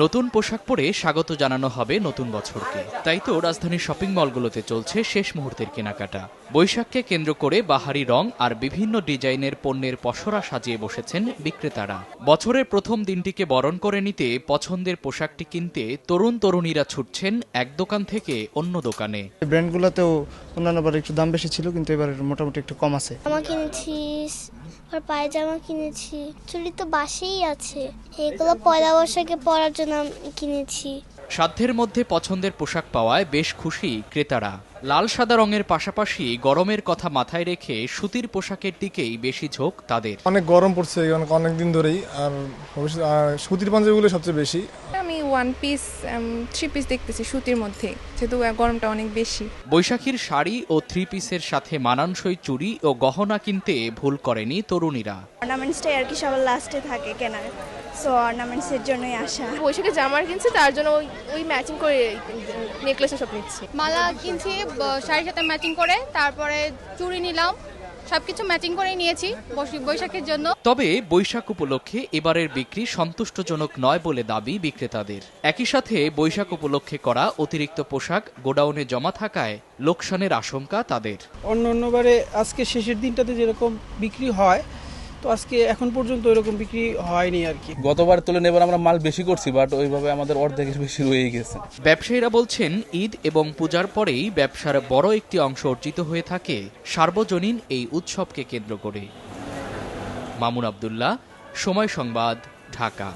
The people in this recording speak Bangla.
নতুন পোশাক পরে স্বাগত জানানো হবে নতুন বছরকে। তাই তো রাজধানীর শপিং মলগুলোতে চলছে শেষ মুহূর্তের কেনাকাটা। বৈশাখকে কেন্দ্র করে বাহারি রং আর বিভিন্ন ডিজাইনের পণ্যের পসরা সাজিয়ে বসেছেন বিক্রেতারা। বছরের প্রথম দিনটিকে বরণ করে নিতে পছন্দের পোশাকটি কিনতে তরুণ তরুণীরা ছুটছেন এক দোকান থেকে অন্য দোকানে। ব্র্যান্ডগুলোতেও অন্যান্যবার একটু দাম বেশি ছিল কিন্তু এবার মোটামুটি একটু কম আছে। কিনেছি আর পায়জামা কিনেছি চুলি তো বাসেই আছে। এগুলো পয়লা বৈশাখে পরার জন্য কিনেছি। সাধ্যের মধ্যে পছন্দের পোশাক পাওয়ায় বেশ খুশি ক্রেতারা। লাল সাদা রঙের পাশাপাশি গরমের কথা মাথায় রেখে সুতির পোশাকের দিকেই বেশি ঝোঁক তাদের। অনেক গরম পড়ছে অনেক অনেক দিন ধরেই আর সুতির পাঞ্জাবিগুলো সবচেয়ে বেশি। ওয়ান পিস থ্রি পিস দেখতেছি সুতির মধ্যে যেহেতু গরমটা অনেক বেশি। বৈশাখীর শাড়ি ও থ্রি পিসের সাথে মানানসই চুড়ি ও গহনা কিনতে ভুল করেনি তরুণীরা। অর্নামেন্টসটাই আর কি সবার লাস্টে থাকে কেনার সো অর্নামেন্টসের জন্যই আসা। বৈশাখে জামার কিনছে তার জন্য ওই ওই ম্যাচিং করে নেকলেসে সব নিচ্ছি। মালা কিনছি শাড়ির সাথে ম্যাচিং করে তারপরে চুড়ি নিলাম সবকিছু ম্যাচিং করে নিয়েছি বৈশাখের জন্য। তবে বৈশাখ উপলক্ষে এবারের বিক্রি সন্তুষ্টজনক নয় বলে দাবি বিক্রেতাদের। একই সাথে বৈশাখ উপলক্ষে করা অতিরিক্ত পোশাক গোডাউনে জমা থাকায় লোকসানের আশঙ্কা তাদের। অন্য অন্যবারে আজকে শেষের দিনটাতে যেরকম বিক্রি হয় তো আজকে এখন পর্যন্ত এরকম বিক্রি হয়নি আর কি। গতবার তুলনায় এবার আমরা মাল বেশি করছি বাট ওইভাবে আমাদের অর্ধেকের বেশি রয়ে গেছে। ব্যবসায়ীরা বলছেন ঈদ এবং পূজার পরেই ব্যবসার বড় একটি অংশ অর্জিত হয়ে থাকে সার্বজনীন এই উৎসবকে কেন্দ্র করে। মামুন আবদুল্লাহ সময় সংবাদ ঢাকা।